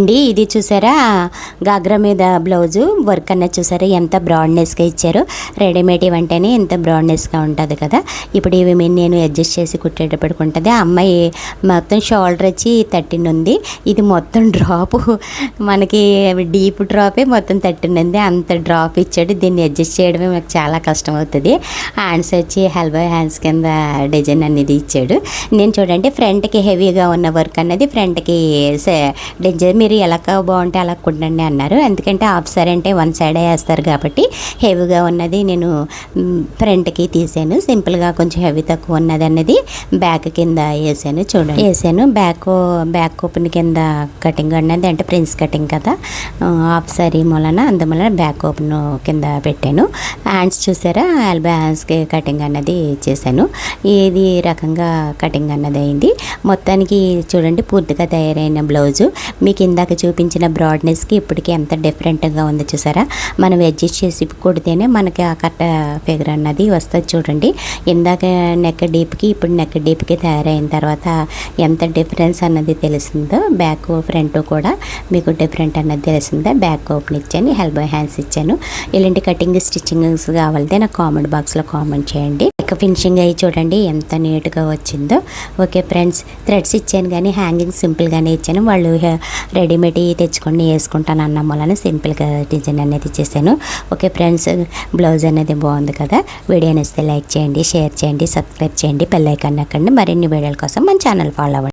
అండి ఇది చూసారా? గాగ్రా మీద బ్లౌజు వర్క్ అన్నది చూసారా? ఎంత బ్రాడ్నెస్గా ఇచ్చారు. రెడీమేడ్ ఇవంటేనే ఎంత బ్రాడ్నెస్గా ఉంటుంది కదా. ఇప్పుడు ఇవి మీ- నేను అడ్జస్ట్ చేసి కుట్టేటప్పటికి ఉంటుంది. అమ్మాయి మొత్తం షోల్డర్ వచ్చి థర్టీన్ ఉంది. ఇది మొత్తం డ్రాప్. మనకి డీప్ డ్రాపే మొత్తం థర్టీన్ ఉంది. అంత డ్రాప్ ఇచ్చాడు. దీన్ని అడ్జస్ట్ చేయడమే మాకు చాలా కష్టం అవుతుంది. హ్యాండ్స్ వచ్చి హెల్బో హ్యాండ్స్ కింద డిజైన్ అనేది ఇచ్చాడు. నేను చూడండి ఫ్రంట్కి హెవీగా ఉన్న వర్క్ అన్నది ఫ్రంట్కి డిజైన్ మీరు ఎలా బాగుంటే అలా కుట్టండి అన్నారు. ఎందుకంటే హాఫ్ సారీ అంటే వన్ సైడే వేస్తారు కాబట్టి హెవీగా ఉన్నది నేను ఫ్రంట్కి తీసాను. సింపుల్గా కొంచెం హెవీ తక్కువ ఉన్నది అన్నది బ్యాక్ కింద వేసాను. చూడండి. వేసాను. బ్యాక్ బ్యాక్ ఓపెన్ కింద కటింగ్ అన్నది అంటే ప్రిన్స్ కటింగ్ కదా. హాఫ్ సారీ మూలన అందువలన బ్యాక్ ఓపెన్ కింద పెట్టాను. హ్యాండ్స్ చూసారా? ఎల్బో హ్యాండ్స్కి కటింగ్ అన్నది చేశాను. ఇది రకంగా కటింగ్ అన్నది అయింది. మొత్తానికి చూడండి పూర్తిగా తయారైన బ్లౌజు. మీకు ఇందాక చూపించిన బ్రాడ్నెస్కి ఇప్పటికి ఎంత డిఫరెంట్గా ఉంది చూసారా? మనం అడ్జస్ట్ చేసి కొడితేనే మనకి ఆ కట్ట ఫిగర్ అన్నది వస్తుంది చూడండి. ఇందాక నెక్ డీప్కి ఇప్పుడు నెక్ డీప్కి తయారైన తర్వాత ఎంత డిఫరెన్స్ అన్నది తెలిసిందో బ్యాక్ ఫ్రంట్ కూడా మీకు డిఫరెంట్ అన్నది తెలిసిందో. బ్యాక్ ఓపెన్ ఇచ్చాను హెల్బో హ్యాండ్స్ ఇచ్చాను. ఇలాంటి కటింగ్ స్టిచ్చింగ్స్ కావాలంటే నాకు కామెంట్ బాక్స్లో కామెంట్ చేయండి. ఇక ఫినిషింగ్ అయ్యి చూడండి ఎంత నీట్గా వచ్చిందో. ఓకే ఫ్రెండ్స్ థ్రెడ్స్ ఇచ్చాను కానీ హ్యాంగింగ్ సింపుల్గానే ఇచ్చాను. వాళ్ళు రెడీమేడ్ తెచ్చుకొని వేసుకుంటాను అన్న మూలన సింపుల్గా డిజైన్ అనేది చేశాను ఓకే ఫ్రెండ్స్ బ్లౌజ్ అనేది బాగుంది కదా? వీడియో నచ్చితే లైక్ చేయండి షేర్ చేయండి సబ్స్క్రైబ్ చేయండి బెల్ ఐకాన్ మరిన్ని వీడియోల కోసం మన ఛానల్ ఫాలో అవ్వండి.